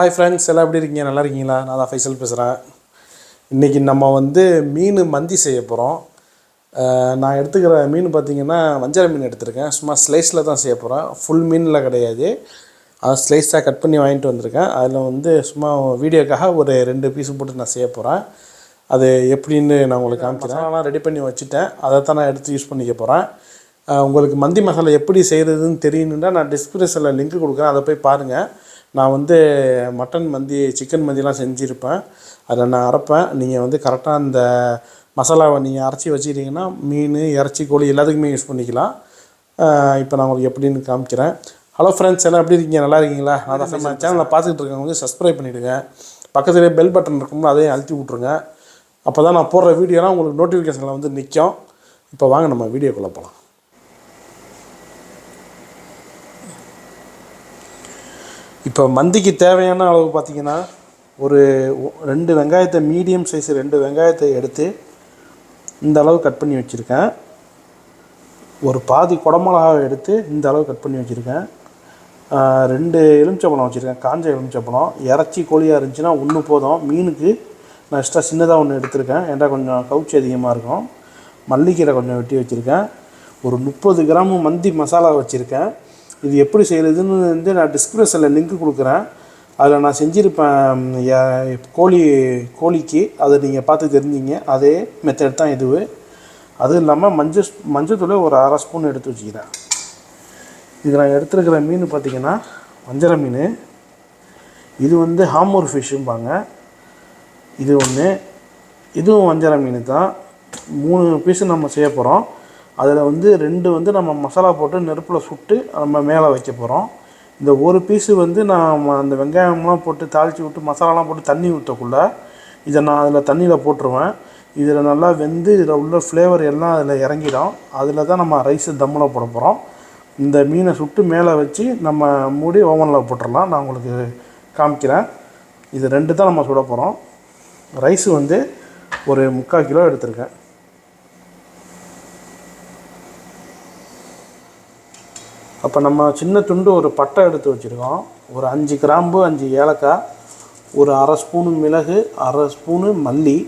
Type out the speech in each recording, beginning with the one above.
Hi friends எல்லாம் எப்படி இருக்கீங்க? நல்லா இருக்கீங்களா? நான் தான் ஃபைசல் பேசுகிறேன் இன்றைக்கி நம்ம வந்து மீன் மந்தி செய்ய போகிறோம் நான் எடுத்துக்கிற மீன் பார்த்தீங்கன்னா வஞ்சர மீன் எடுத்திருக்கேன். சும்மா ஸ்லைஸில் தான் செய்ய போகிறேன் ஃபுல் மீனில் கிடையாது. அது ஸ்லைஸாக கட் பண்ணி வாங்கிட்டு வந்திருக்கேன். அதில் வந்து சும்மா வீடியோக்காக ஒரு ரெண்டு பீஸ் போட்டு நான் செய்ய போகிறேன் அது எப்படின்னு நான் உங்களுக்கு காமிக்கிறேன். ஆனால் ரெடி பண்ணி வச்சுட்டேன். அதை தான் நான் எடுத்து யூஸ் பண்ணிக்க போகிறேன் உங்களுக்கு மந்தி மசாலா எப்படி செய்கிறதுன்னு தெரியணுன்னா நான் டிஸ்கிரிப்ஷனில் லிங்க் கொடுக்குறேன். அதை போய் பாருங்கள் நான் வந்து மட்டன் மந்தி சிக்கன் மந்திலாம் செஞ்சுருப்பேன். அதை நான் அரைப்பேன். நீங்கள் வந்து கரெக்டாக அந்த மசாலாவை நீங்கள் அரைச்சி வச்சுக்கிட்டிங்கன்னா மீன் இறைச்சி கோழி எல்லாத்துக்குமே யூஸ் பண்ணிக்கலாம். இப்போ நான் உங்களுக்கு எப்படின்னு காமிக்கிறேன். ஹலோ ஃப்ரெண்ட்ஸ் எல்லாம் எப்படி இருக்கீங்க? நல்லா இருக்கீங்களா? நான் தான் நம்ம சேனலில் பார்த்துக்கிட்டு இருக்கவங்க சப்ஸ்கிரைப் பண்ணிவிடுங்க பக்கத்துலேயே பெல் பட்டன் இருக்கும்போது அதையும் அழுத்தி விட்ருங்க அப்போ தான் நான் போடுற வீடியோலாம் உங்களுக்கு நோட்டிஃபிகேஷனில் வந்து நிற்கும் இப்போ வாங்க நம்ம வீடியோக்குள்ளே போகலாம் இப்போ மந்திக்கு தேவையான அளவு பார்த்திங்கன்னா ஒரு ரெண்டு வெங்காயத்தை மீடியம் சைஸ் ரெண்டு வெங்காயத்தை எடுத்து இந்த அளவு கட் பண்ணி வச்சுருக்கேன். ஒரு பாதி குடமிளகாவை எடுத்து இந்த அளவு கட் பண்ணி வச்சுருக்கேன். ரெண்டு எலுமிச்சப்பழம் வச்சுருக்கேன் காஞ்ச எலுமிச்சப்பழம் இறச்சி கோழியாக இருந்துச்சுன்னா ஒன்று போதும். மீனுக்கு நான் எக்ஸ்ட்ரா சின்னதாக ஒன்று எடுத்திருக்கேன். ஏன்டா கொஞ்சம் கவுச்சி அதிகமாக இருக்கும். மல்லிக்கீரை கொஞ்சம் வெட்டி வச்சுருக்கேன். ஒரு முப்பது கிராம் மந்தி மசாலா வச்சுருக்கேன். இது எப்படி செய்கிறதுன்னு வந்து நான் டிஸ்கிரிப்ஷனில் லிங்க் கொடுக்குறேன். அதில் நான் செஞ்சுருப்பேன் கோழி கோழிக்கு. அதை நீங்கள் பார்த்து தெரிஞ்சிங்க. அதே மெத்தட் தான் இதுவு. அதுவும் இல்லாமல் மஞ்சள் மஞ்சத்தூளை ஒரு அரை ஸ்பூன் எடுத்து வச்சுக்கிறேன். இது நான் எடுத்துருக்கிற மீன் பார்த்திங்கன்னா வஞ்சர மீன். இது வந்து ஹாமூர் ஃபிஷ்ஷும்பாங்க இது ஒன்று இதுவும் வஞ்சர மீன் தான். மூணு பீஸு நம்ம செய்ய போகிறோம் அதில் வந்து ரெண்டு வந்து நம்ம மசாலா போட்டு நெருப்பில் சுட்டு நம்ம மேலே வைக்க போகிறோம். இந்த ஒரு பீஸு வந்து நான் அந்த வெங்காயம்லாம் போட்டு தாளித்து விட்டு மசாலாலாம் போட்டு தண்ணி ஊற்றக்குள்ள இதை நான் அதில் தண்ணியில் போட்டுருவேன். இதில் நல்லா வெந்து இதில் உள்ள ஃப்ளேவர் எல்லாம் அதில் இறங்கிடும். அதில் தான் நம்ம ரைஸை தம்மில் போட போகிறோம். இந்த மீனை சுட்டு மேலே வச்சு நம்ம மூடி ஓவனில் போட்டுடலாம். நான் உங்களுக்கு காமிக்கிறேன். இது ரெண்டு தான் நம்ம சுட போகிறோம். ரைஸ் வந்து ஒரு முக்கால் கிலோ எடுத்திருக்கேன். அப்போ நம்ம சின்ன துண்டு ஒரு பட்டை எடுத்து வச்சுருக்கோம். ஒரு அஞ்சு கிராம்பு அஞ்சு ஏலக்காய் ஒரு அரை ஸ்பூனு மிளகு அரை ஸ்பூனு மல்லி.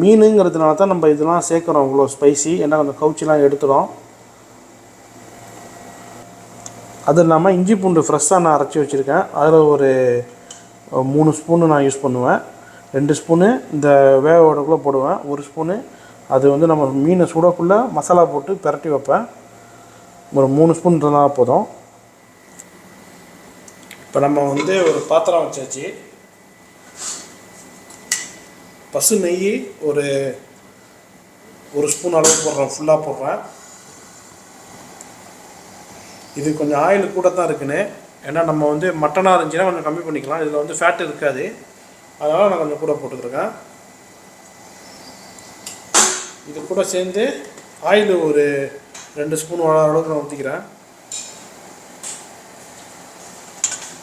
மீனுங்கிறதுனால தான் நம்ம இதெல்லாம் சேர்க்குறோம் இவ்வளோ ஸ்பைசி ஏன்னா அந்த கவுச்சிலாம் எடுத்துடும் அது இல்லாமல் இஞ்சி பூண்டு ஃப்ரெஷ்ஷாக நான் அரைச்சி வச்சுருக்கேன். அதில் ஒரு மூணு ஸ்பூனு நான் யூஸ் பண்ணுவேன். ரெண்டு ஸ்பூனு இந்த வேகோடக்குள்ளே போடுவேன். ஒரு ஸ்பூனு அது வந்து நம்ம மீனை சுடக்குள்ளே மசாலா போட்டு பிரட்டி வைப்பேன். ஒரு மூணு ஸ்பூன் இருந்தால் போதும். இப்போ நம்ம வந்து ஒரு பாத்திரம் வச்சாச்சு. பசு நெய் ஒரு ஒரு ஸ்பூன் அளவு போடுறேன் ஃபுல்லாக போடுறேன். இது கொஞ்சம் ஆயில் கூட தான் இருக்குன்னு. ஏன்னா நம்ம வந்து மட்டனாக இருந்துச்சுன்னா கொஞ்சம் கம்மி பண்ணிக்கலாம். இதில் வந்து ஃபேட் இருக்காது. அதனால் நான் கொஞ்சம் கூட போட்டுக்கிறேன் இது கூட சேர்ந்து ஆயில் ஒரு ரெண்டு ஸ்பூன் வளர அளவுக்கு நான் ஊற்றிக்கிறேன்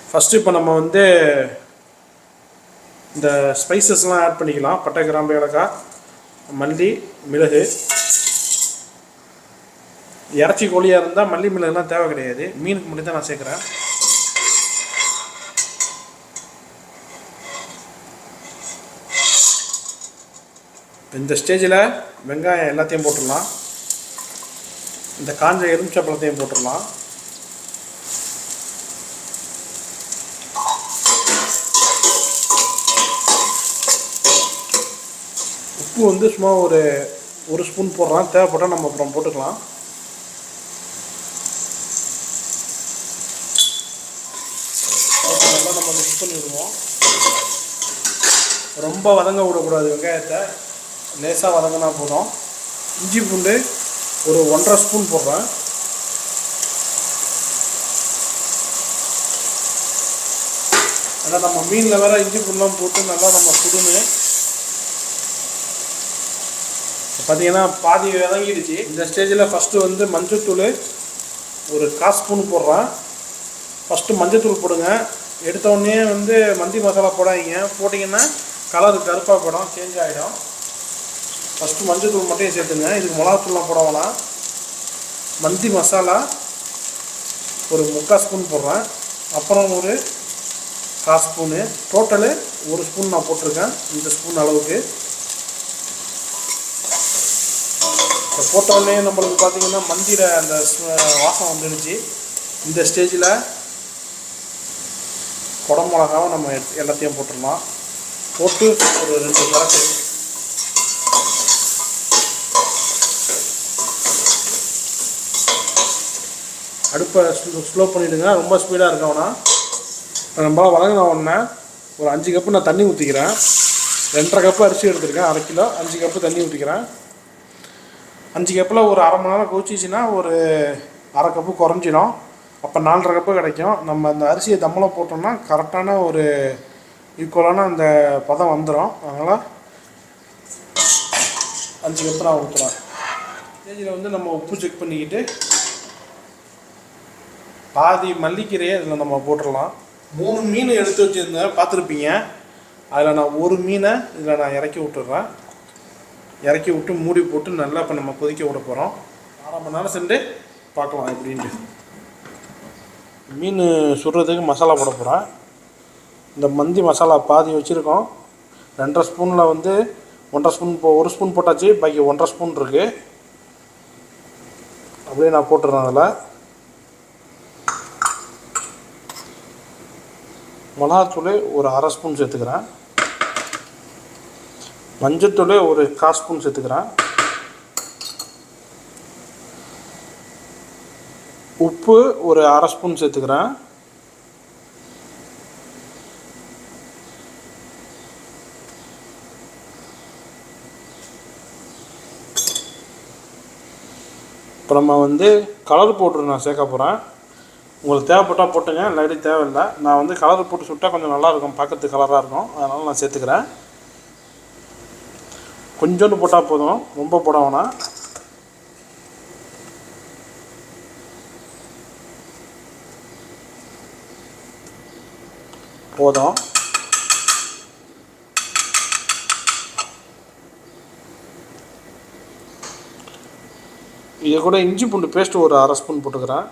ஃபஸ்ட்டு இப்போ நம்ம வந்து இந்த ஸ்பைசஸ்லாம் ஆட் பண்ணிக்கலாம். பட்டை கிராம்பு ஏலக்காய் மல்லி மிளகு. இறச்சி கோழியாக இருந்தால் மல்லி மிளகுலாம் தேவை கிடையாது. மீனுக்கு மட்டும் தான் நான் சேர்க்குறேன். இந்த ஸ்டேஜில் வெங்காயம் எல்லாத்தையும் போட்டுடலாம். இந்த காஞ்ச எலுமிச்சப்பழத்தையும் போட்டுடலாம். உப்பு வந்து சும்மா ஒரு ஒரு ஸ்பூன் போடுறோம் தேவைப்பட்டால் நம்ம அப்புறம் போட்டுக்கலாம். நல்லா நம்ம மிக்ஸ் பண்ணி விடுவோம் ரொம்ப வதங்க விடக்கூடாது வெங்காயத்தை. லேசாக வதங்கினா போதும். இஞ்சி பூண்டு ஒரு ஒன்றரை ஸ்பூன் போடுறேன். ஏன்னா நம்ம மீனில் வேற இஞ்சி பூண்டுலாம் போட்டு நல்லா நம்ம சுடுன்னு. பார்த்தீங்கன்னா பாதி வதங்கிடுச்சு இந்த ஸ்டேஜில் ஃபஸ்ட்டு வந்து மஞ்சத்தூள் ஒரு கால் ஸ்பூன் போடுறேன். ஃபஸ்ட்டு மஞ்சத்தூள் போடுங்க. எடுத்த உடனே வந்து மந்தி மசாலா போடாதீங்க. போட்டிங்கன்னா கலர் கருப்பாக போடும் சேஞ்ச் ஆகிடும் ஃபஸ்ட்டு மஞ்சத்தூள் மட்டும் சேர்த்துங்க. இதுக்கு மிளகாத்தூள்லாம் போட வேணாம். மந்தி மசாலா ஒரு முக்கால் ஸ்பூன் போடுறேன். அப்புறம் ஒரு கால் ஸ்பூனு டோட்டலு ஒரு ஸ்பூன் நான் போட்டிருக்கேன். இந்த ஸ்பூன் அளவுக்கு. இப்போ போட்ட உடனே நம்மளுக்கு பார்த்தீங்கன்னா மந்திர அந்த வாசம் வந்துடுச்சு. இந்த ஸ்டேஜில் குடமிளகாவை நம்ம எல்லாத்தையும் போட்டுடலாம். போட்டு ஒரு ரெண்டு கரக்கு அடுப்பை ஸ்லோ பண்ணிவிடுங்க ரொம்ப ஸ்பீடாக இருக்கவனா. நம்மளால் வழங்கின உடனே ஒரு அஞ்சு கப்பு நான் தண்ணி ஊற்றிக்கிறேன் ரெண்டரை கப்பு அரிசி எடுத்துருக்கேன். அரை கிலோ. அஞ்சு கப்பு தண்ணி ஊற்றிக்கிறேன் அஞ்சு கப்பில் ஒரு அரை மணி நேரம் கொச்சிச்சின்னா ஒரு அரை கப்பு குறைஞ்சிடும் அப்போ நாலரை கப்பு கிடைக்கும். நம்ம அந்த அரிசியை தம்மில் போட்டோம்னா கரெக்டான ஒரு ஈக்குவலான அந்த பதம் வந்துடும் அதனால் அஞ்சு கப்பு நான் ஊற்றுறேன் ஸ்டேஜில் வந்து நம்ம உப்பு செக் பண்ணிக்கிட்டு பாதி மல்லிக்கீரையை இதில் நம்ம போட்டுடலாம். மூணு மீன் எடுத்து வச்சுருந்தேன் பார்த்துருப்பீங்க? அதில் நான் ஒரு மீனை இதில் நான் இறக்கி விட்டுறேன். இறக்கி விட்டு மூடி போட்டு நல்லா இப்போ நம்ம கொதிக்க விட போகிறோம் அரை மணி நேரம் சென்று பார்க்கலாம் எப்படின்ட்டு. மீன் சுடுறதுக்கு மசாலா போட போகிறேன் இந்த மந்தி மசாலா பாதி வச்சுருக்கோம். ரெண்டரை ஸ்பூனில் வந்து ஒன்றரை ஸ்பூன் இப்போ ஒரு ஸ்பூன் போட்டாச்சு. பாக்கி ஒன்றரை ஸ்பூன் இருக்குது அப்படியே நான் போட்டுறேன் அதில். மிளகாத்தூள் ஒரு அரை ஸ்பூன் சேர்த்துக்கிறேன். மஞ்சத்தூள் ஒரு கால் ஸ்பூன் சேர்த்துக்கிறேன். உப்பு ஒரு அரை ஸ்பூன் சேர்த்துக்கிறேன். அப்புறமா நம்ம வந்து கலர் பவுட்ரு நான் சேர்க்க போகிறேன் உங்களுக்கு தேவைப்பட்டால் போட்டுங்க இல்லாட்டி தேவையில்லை. நான் வந்து கலர் போட்டு சுட்டால் கொஞ்சம் நல்லாயிருக்கும் பார்க்கறதுக்கு கலராக இருக்கும். அதனால் நான் சேர்த்துக்கிறேன். கொஞ்சோண்டு போட்டால் போதும் ரொம்ப போட வேணாம். போதும். இதை கூட இஞ்சி பூண்டு பேஸ்ட்டு ஒரு அரை ஸ்பூன் போட்டுக்கிறேன்.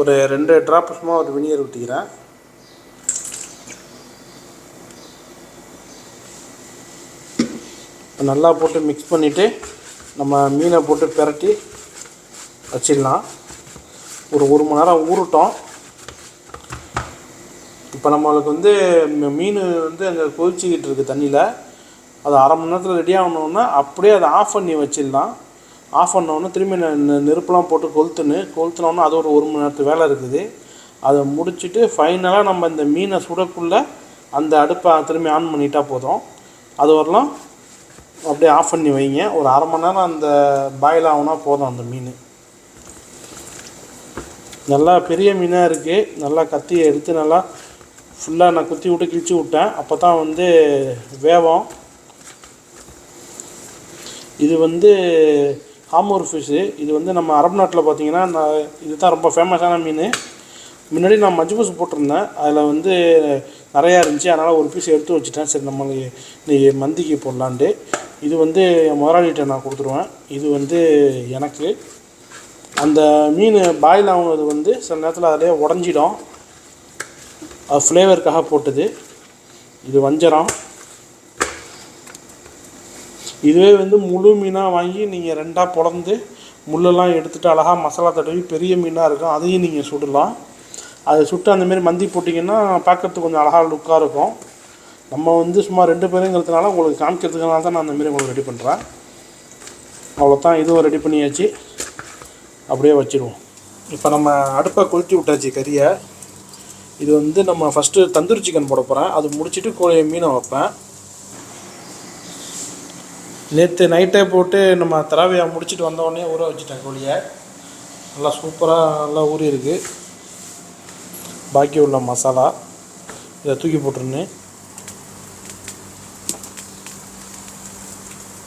ஒரு ரெண்டு ட்ராப் சும்மா ஒரு வினியர் ஊற்றிக்கிறேன் நல்லா போட்டு மிக்ஸ் பண்ணிவிட்டு நம்ம மீனை போட்டு பிரட்டி வச்சிடலாம். ஒரு ஒரு மணி நேரம் ஊறட்டும். இப்போ நம்மளுக்கு வந்து மீன் வந்து அங்கே கொதிச்சிக்கிட்டு இருக்குது தண்ணியில். அது அரை மணி நேரத்தில் ரெடி ஆகணுன்னா அப்படியே அதை ஆஃப் பண்ணி வச்சிடலாம். ஆஃப் பண்ணோன்னே திரும்பி நெ- நெருப்புலாம் போட்டு கொளுத்துன்னு கொளுத்துனோன்னா அது ஒரு ஒரு மணி நேரத்து வேலை இருக்குது. அதை முடிச்சுட்டு ஃபைனலாக நம்ம இந்த மீனை சுடக்குள்ளே அந்த அடுப்பை திரும்பி ஆன் பண்ணிட்டா போதும். அது வரலாம் அப்படியே ஆஃப் பண்ணி வைங்க. ஒரு அரை மணி நேரம் அந்த பாயில் ஆகுனா போதும் அந்த மீன். நல்லா பெரிய மீனாக இருக்குது நல்லா கத்தியை எடுத்து நல்லா ஃபுல்லாக நான் குத்தி விட்டு கிழிச்சு விட்டேன். அப்போ தான் வந்து வேவம் இது வந்து ஆமூர் ஃபிஷ்ஷு இது வந்து நம்ம அரபு நாட்டில் பார்த்தீங்கன்னா நான் இதுதான் ரொம்ப ஃபேமஸான மீன். முன்னாடி நான் மஜ்பூஸ் போட்டிருந்தேன். அதில் வந்து நிறையா இருந்துச்சு. அதனால் ஒரு பீஸ் எடுத்து வச்சுட்டேன். சரி நம்மளுக்கு இன்னைக்கு மந்திக்கு போடலான்ட்டு. இது வந்து என் முதலாளிகிட்ட நான் கொடுத்துருவேன். இது வந்து எனக்கு. அந்த மீன் பாயில் ஆகுனது வந்து சில நேரத்தில் அதிலே உடஞ்சிடும். அது ஃப்ளேவருக்காக போட்டது. இது வஞ்சரம். இதுவே வந்து முழு மீனாக வாங்கி நீங்கள் ரெண்டாக பிளந்து முள்ளெல்லாம் எடுத்துகிட்டு அழகாக மசாலா தடவி பெரிய மீனாக இருக்கும். அதையும் நீங்கள் சுடலாம். அதை சுட்டு அந்தமாரி மந்தி போட்டிங்கன்னா பார்க்கறதுக்கு கொஞ்சம் அழகாக லுக்காக இருக்கும். நம்ம வந்து சும்மா ரெண்டு பேருங்கிறதுனால உங்களுக்கு காமிக்கிறதுனால தான் நான் அந்தமாரி உங்களுக்கு ரெடி பண்ணுறேன் அவ்வளோதான் இதுவும் ரெடி பண்ணியாச்சு. அப்படியே வச்சிடுவோம் இப்போ நம்ம அடுப்பை கொளுத்தி விட்டாச்சு கறியை. இது வந்து நம்ம ஃபஸ்ட்டு தந்தூரி சிக்கன் போட போகிறேன் அது முடிச்சுட்டு கோழி மீனை வைப்பேன். நேற்று நைட்டே போட்டு நம்ம தராவியா முடிச்சுட்டு வந்தோடனே ஊற வச்சுட்டேன் கோழியை. நல்லா சூப்பராக நல்லா ஊறி இருக்குது பாக்கி உள்ள மசாலா. இதை தூக்கி போட்டுருன்னு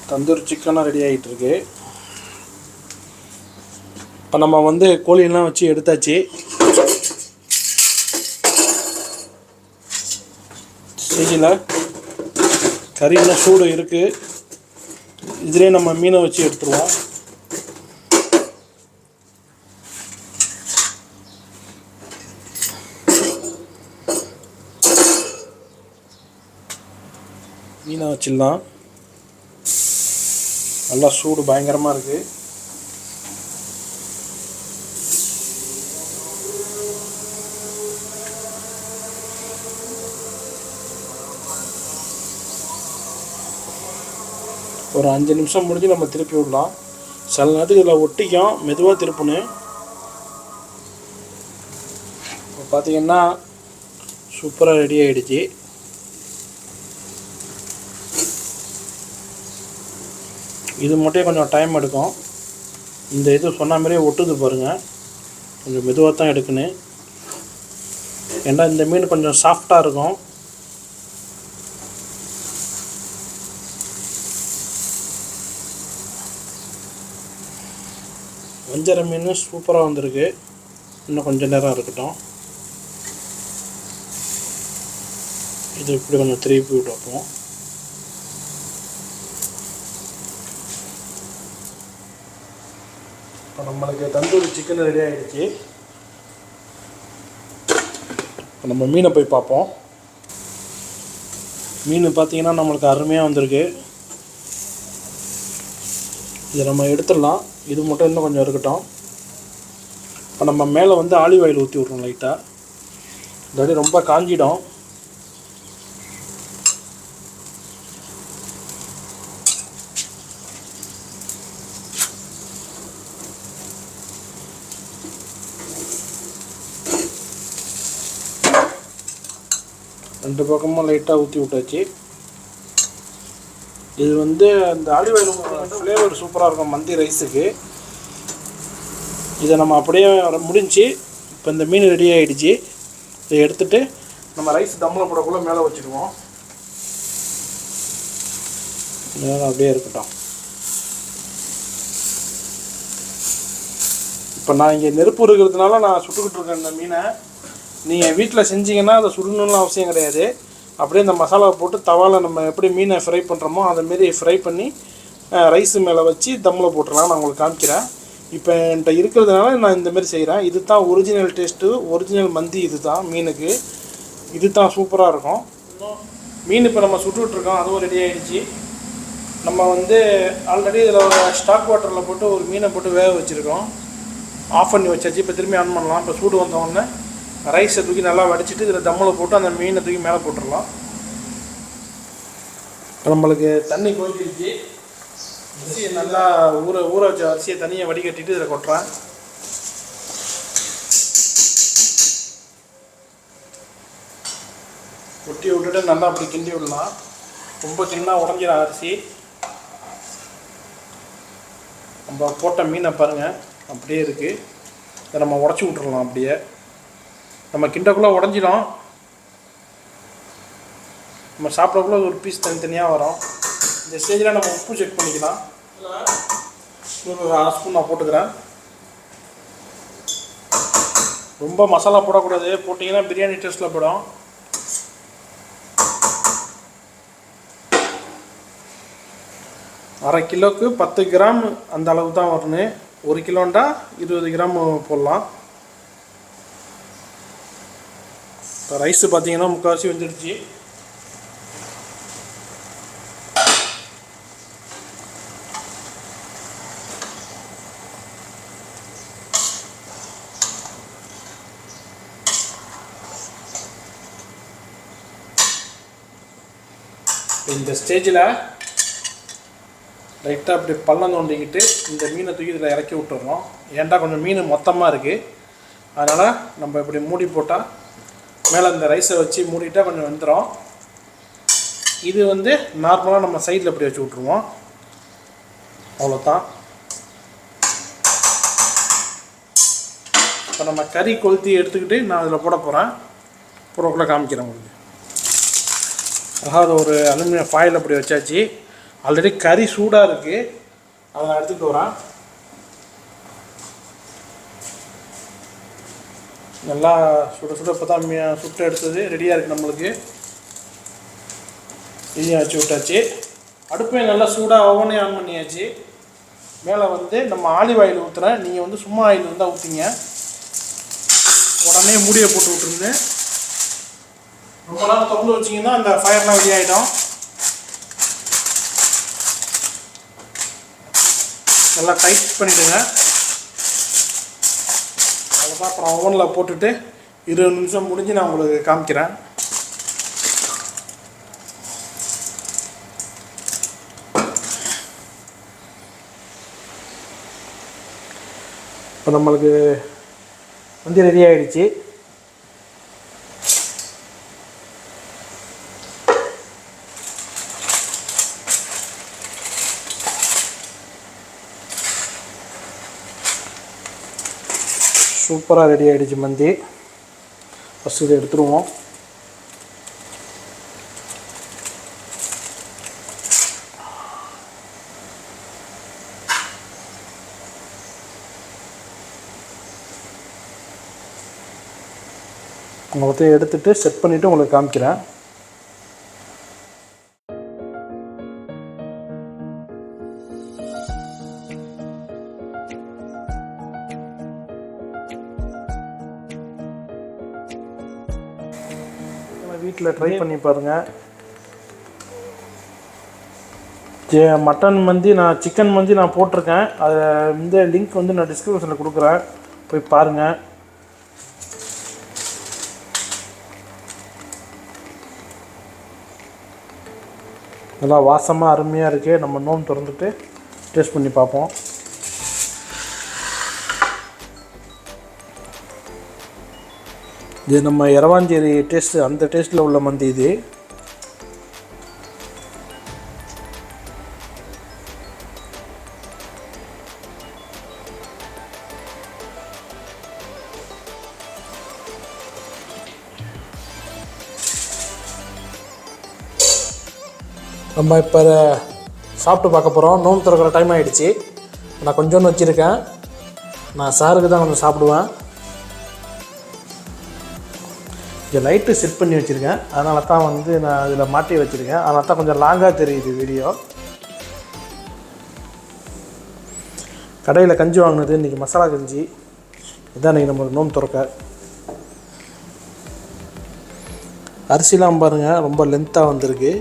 தந்தூரி சிக்கனாக ரெடி ஆகிட்டு இருக்கு. இப்போ நம்ம வந்து கோழியெல்லாம் வச்சு எடுத்தாச்சு. ஸ்டேஜில் கறியெல்லாம் சூடு இருக்குது இதிலே நம்ம மீனை வச்சு எடுத்துருவோம். மீனை வச்சிடலாம். நல்லா சூடு பயங்கரமாக இருக்குது ஒரு அஞ்சு நிமிஷம் முடிஞ்சு நம்ம திருப்பி விடலாம். சில நேரத்துக்கு இதில் ஒட்டிக்கும். மெதுவாக திருப்பணும். இப்போ பார்த்தீங்கன்னா சூப்பராக ரெடி ஆகிடுச்சு இது மட்டும் கொஞ்சம் டைம் எடுக்கும். இந்த இது சொன்ன மாதிரியே ஒட்டுது பாருங்கள் கொஞ்சம் மெதுவாக தான் எடுக்கணும். ஏன்னா இந்த மீன் கொஞ்சம் சாஃப்டாக இருக்கும். வஞ்சரம் மீன் சூப்பராக வந்திருக்கு. இன்னும் கொஞ்சம் நேரம் இருக்கட்டும். இது இப்படி கொஞ்சம் திருப்பி விட்டு வைப்போம் இப்போ நம்மளுக்கு தந்தூரி சிக்கன் ரெடி ஆகிடுச்சு இப்போ நம்ம மீனை போய் பார்ப்போம். மீன் பார்த்தீங்கன்னா நம்மளுக்கு அருமையாக வந்திருக்கு. இதை நம்ம எடுத்துடலாம். இது மட்டும் இன்னும் கொஞ்சம் இருக்கட்டும். இப்போ நம்ம மேலே வந்து ஆலிவ் ஆயில் ஊற்றி விட்றோம் லைட்டாக இல்லாட்டி ரொம்ப காஞ்சிடும். ரெண்டு பக்கமும் லைட்டாக ஊற்றி விட்டாச்சு. இது வந்து அந்த ஆலிவ் ஆயில் ஃப்ளேவர் சூப்பராக இருக்கும் மந்தி ரைஸுக்கு இதை நம்ம அப்படியே முடிஞ்சு இப்போ இந்த மீன் ரெடி ஆகிடுச்சு இதை எடுத்துட்டு நம்ம ரைஸ் தம்மில் போடக்குள்ளே மேலே வச்சுக்குவோம் மேலே அப்படியே இருக்கட்டும். இப்போ நான் இங்கே நெருப்பு இருக்கிறதுனால நான் சுட்டுக்கிட்டு இருக்கேன் இந்த மீனை. நீங்கள் வீட்டில் செஞ்சீங்கன்னா அதை சுடணும்னு அவசியம் கிடையாது. அப்படியே இந்த மசாலாவை போட்டு தவாவில் நம்ம எப்படி மீனை ஃப்ரை பண்ணுறோமோ அதேமாரி ஃப்ரை பண்ணி ரைஸு மேலே வச்சு தம்மில் போட்டுடலாம் நான் உங்களுக்கு காமிக்கிறேன். இப்போ என்கிட்ட இருக்கிறதுனால நான் இந்தமாரி செய்கிறேன் இது தான் ஒரிஜினல் டேஸ்ட்டு ஒரிஜினல் மந்தி இது தான் மீனுக்கு. இது தான் சூப்பராக இருக்கும். மீன் இப்போ நம்ம சுட்டுட்ருக்கோம் அதுவும் ரெடி ஆகிடுச்சு நம்ம வந்து ஆல்ரெடி இதில் ஒரு ஸ்டாக் வாட்டரில் போட்டு ஒரு மீனை போட்டு வேக வச்சுருக்கோம். ஆஃப் பண்ணி வச்சாச்சு. இப்போ திரும்பி ஆன் பண்ணலாம். இப்போ சூடு வந்தவொடனே ரைஸை தூக்கி நல்லா வடிச்சிட்டு இதில் தம்மில் போட்டு அந்த மீனை தூக்கி மேலே போட்டுடலாம் நம்மளுக்கு தண்ணி கொதிச்சிருச்சு. அரிசியை நல்லா ஊற ஊற வச்ச அரிசியை தனியாக வடிகட்டிட்டு இதில் கொட்டுறேன். கொட்டி விட்டுட்டு நல்லா அப்படி கிண்டி விடலாம். ரொம்ப கிண்டா உடஞ்சிடும் அரிசி. நம்ம போட்ட மீனை பாருங்கள் அப்படியே இருக்குது இதை நம்ம உடச்சி விட்றலாம் அப்படியே. நம்ம கிண்டக்குள்ளே உடஞ்சிடும். நம்ம சாப்பிடக்குள்ள ஒரு பீஸ் தனித்தனியாக வரும். இந்த ஸ்டேஜில் நம்ம உப்பு செக் பண்ணிக்கலாம். ஒரு அரை ஸ்பூன் நான் போட்டுக்கிறேன். ரொம்ப மசாலா போடக்கூடாது. போட்டிங்கன்னா பிரியாணி டேஸ்ட்டில் போடும் அரை கிலோவுக்கு பத்து கிராம் அந்த அளவு தான் வரணும். ஒரு கிலோண்டா இருபது கிராம் போடலாம். இப்போ ரைஸு பார்த்தீங்கன்னா முக்கால்வாசி வந்துடுச்சு. இந்த ஸ்டேஜில் லைட்டாக அப்படி பள்ளம் தோண்டிக்கிட்டு இந்த மீனை தூக்கி இதில் இறக்கி விட்டுறோம் ஏன்டா கொஞ்சம் மீன் மொத்தமாக இருக்குது அதனால் நம்ம இப்படி மூடி போட்டால் மேலே இந்த ரைஸை வச்சு மூடிட்டால் கொஞ்சம் வந்துடும் இது வந்து நார்மலாக நம்ம சைடில் இப்படி வச்சு விட்ருவோம் அவ்வளோதான் இப்போ நம்ம கறி கொளுத்தி எடுத்துக்கிட்டு நான் அதில் போட போகிறேன் போடக்குள்ளே காமிக்கிறேன் உங்களுக்கு. அதாவது ஒரு அலுமினியம் ஃபாயில் அப்படி வச்சாச்சு. ஆல்ரெடி கறி சூடாக இருக்குது அதை நான் எடுத்துகிட்டு வரேன். நல்லா சுட சுட இப்போ தான் சுட்டு எடுத்தது ரெடியாக இருக்குது நம்மளுக்கு. இதையும் வச்சு விட்டாச்சு. அடுப்பையும் நல்லா சூடாக ஓவனே ஆன் பண்ணியாச்சு. மேலே வந்து நம்ம ஆலிவ் ஆயில் ஊற்றுறேன் நீங்கள் வந்து சும்மா ஆயில் வந்தால் ஊற்றிங்க உடனே மூடியை போட்டு விட்ருந்து ரொம்ப நேரம் திறந்து வச்சிங்கன்னா அந்த ஃபயர்லாம் வெளியாகிடும் நல்லா டைட் பண்ணிவிடுங்க அவ்வளோதான் அப்புறம் ஓவனில் போட்டுட்டு இருபது நிமிஷம் முடிஞ்சு நான் உங்களுக்கு காமிக்கிறேன். இப்போ நம்மளுக்கு வந்து ரெடி ஆகிடுச்சு சூப்பராக ரெடி ஆகிடுச்சு மந்தி. ஃபஸ்ட்டு இதை எடுத்துருவோம். மொத்தத்தையும் எடுத்துகிட்டு செட் பண்ணிவிட்டு உங்களுக்கு காமிக்கிறேன். ட்ரை பண்ணி பாருங்கள் மட்டன் மந்தி நான் சிக்கன் மந்தி நான் போட்டிருக்கேன். அதை இந்த லிங்க் வந்து நான் டிஸ்கிரிப்ஷனில் கொடுக்குறேன். போய் பாருங்கள் நல்லா வாசமாக அருமையாக இருக்குது நம்ம நோம் திறந்துட்டு டேஸ்ட் பண்ணி பார்ப்போம். இது நம்ம இரவாஞ்சேரி டேஸ்ட் அந்த டேஸ்ட்டில் உள்ள மந்தி இது. நம்ம இப்போ சாப்பிட்டு பார்க்க போகிறோம் நோம்பு திறக்கிற டைம் ஆகிடுச்சு நான் கொஞ்சோண்டு வச்சுருக்கேன். நான் சாருக்கு தான் கொஞ்சம் சாப்பிடுவேன். கொஞ்சம் லைட்டு செட் பண்ணி வச்சுருக்கேன். அதனால தான் வந்து நான் இதில் மாட்டி வச்சுருக்கேன். அதனால தான் கொஞ்சம் லாங்காக தெரியுது வீடியோ கடையில் கஞ்சி வாங்கினது இன்றைக்கி மசாலா கஞ்சி. இதான் இன்றைக்கி நம்மளுக்கு நோம் துறக்க. அரிசிலாம் பாருங்கள் ரொம்ப லென்த்தாக வந்திருக்கு.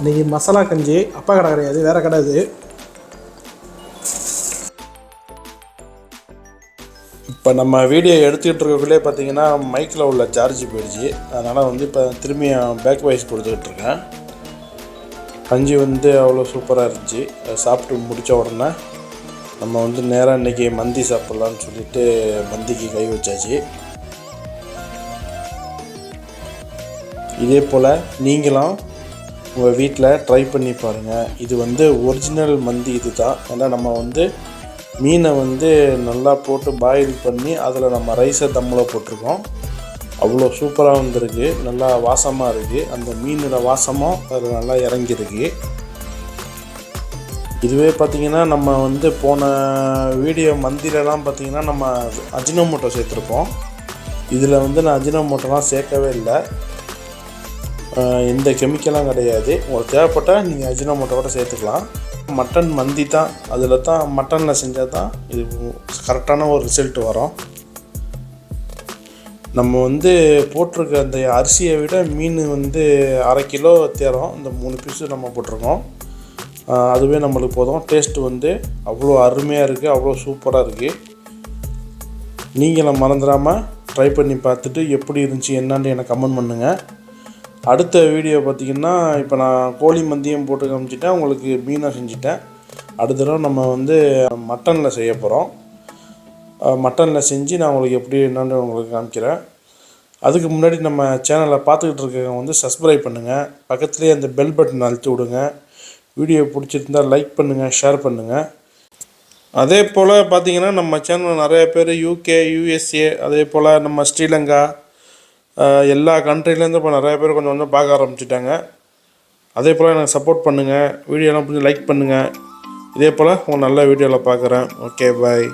இன்றைக்கி மசாலா கஞ்சி அப்பா கடை கிடையாது வேறு கடை இது இப்போ நம்ம வீடியோ எடுத்துக்கிட்டு இருக்கக்குள்ளே பார்த்தீங்கன்னா மைக்கில் உள்ள சார்ஜ் போயிடுச்சு. அதனால் வந்து இப்போ திரும்பி பேக் வாய்ஸ் கொடுத்துக்கிட்டு இருக்கேன். கஞ்சி வந்து அவ்வளோ சூப்பராக இருந்துச்சு. அதை சாப்பிட்டு முடித்த உடனே நம்ம வந்து நேராக இன்றைக்கி மந்தி சாப்பிட்லான்னு சொல்லிட்டு மந்திக்கு கை வச்சாச்சு. இதே போல் நீங்களும் உங்கள் வீட்டில் ட்ரை பண்ணி பாருங்கள் இது வந்து ஒரிஜினல் மந்தி இது தான் ஏன்னா நம்ம வந்து மீனை வந்து நல்லா போட்டு பாயில் பண்ணி அதில் நம்ம ரைஸை தம்மில் போட்டிருக்கோம். அவ்வளோ சூப்பராக வந்திருக்கு. நல்லா வாசமாக இருக்குது அந்த மீனோட வாசமும் அதில் நல்லா இறங்கியிருக்கு. இதுவே பார்த்திங்கன்னா நம்ம வந்து போன வீடியோ மந்திலலாம் பார்த்திங்கன்னா நம்ம அஜினோமோட்டோ சேர்த்துருப்போம். இதில் வந்து நான் அஜினோமோட்டோலாம் சேர்க்கவே இல்லை. எந்த கெமிக்கலாம் கிடையாது. உங்களுக்கு தேவைப்பட்டால் நீங்கள் அஜினோமோட்டோட சேர்த்துக்கலாம். மட்டன் மந்தி தான். அதில் தான் மட்டனில் செஞ்சால் தான் இது கரெக்டான ஒரு ரிசல்ட் வரும். நம்ம வந்து போட்டிருக்க அந்த அரிசியை விட மீன் வந்து அரை கிலோ தேரும். இந்த மூணு பீஸு நம்ம போட்டிருக்கோம். அதுவே நம்மளுக்கு போதும். டேஸ்ட்டு வந்து அவ்வளோ அருமையாக இருக்குது அவ்வளோ சூப்பராக இருக்குது நீங்களும் மறந்துடாமல் ட்ரை பண்ணி பார்த்துட்டு எப்படி இருந்துச்சு என்னான்னு எனக்கு கமெண்ட் பண்ணுங்கள் அடுத்த வீடியோ பார்த்திங்கன்னா இப்போ நான் கோழி மந்தியம் போட்டு காமிச்சிட்டேன். உங்களுக்கு மீனாக செஞ்சுட்டேன். அடுத்த தடவை நம்ம வந்து மட்டனில் செய்ய போகிறோம் மட்டனில் செஞ்சு நான் உங்களுக்கு எப்படி என்னன்னு உங்களுக்கு காமிக்கிறேன். அதுக்கு முன்னாடி நம்ம சேனலை பார்த்துக்கிட்டு இருக்கவங்க வந்து சப்ஸ்கிரைப் பண்ணுங்கள் பக்கத்துலேயே அந்த பெல் பட்டன் அழுத்தி விடுங்க. வீடியோ பிடிச்சிருந்தா லைக் பண்ணுங்கள் ஷேர் பண்ணுங்கள் அதே போல் பார்த்தீங்கன்னா நம்ம சேனல் நிறைய பேர் யூகே யூஎஸ்ஏ அதே போல் நம்ம ஸ்ரீலங்கா எல்லா கண்ட்ரிலேருந்து இப்போ நிறைய பேர் கொஞ்சம் கொஞ்சம் பார்க்க ஆரம்பிச்சிட்டாங்க. அதே போல் எனக்கு சப்போர்ட் பண்ணுங்கள் வீடியோலாம் கொஞ்சம் லைக் பண்ணுங்கள் இதே போல் உங்கள் நல்ல வீடியோவில் பார்க்குறேன். Okay bye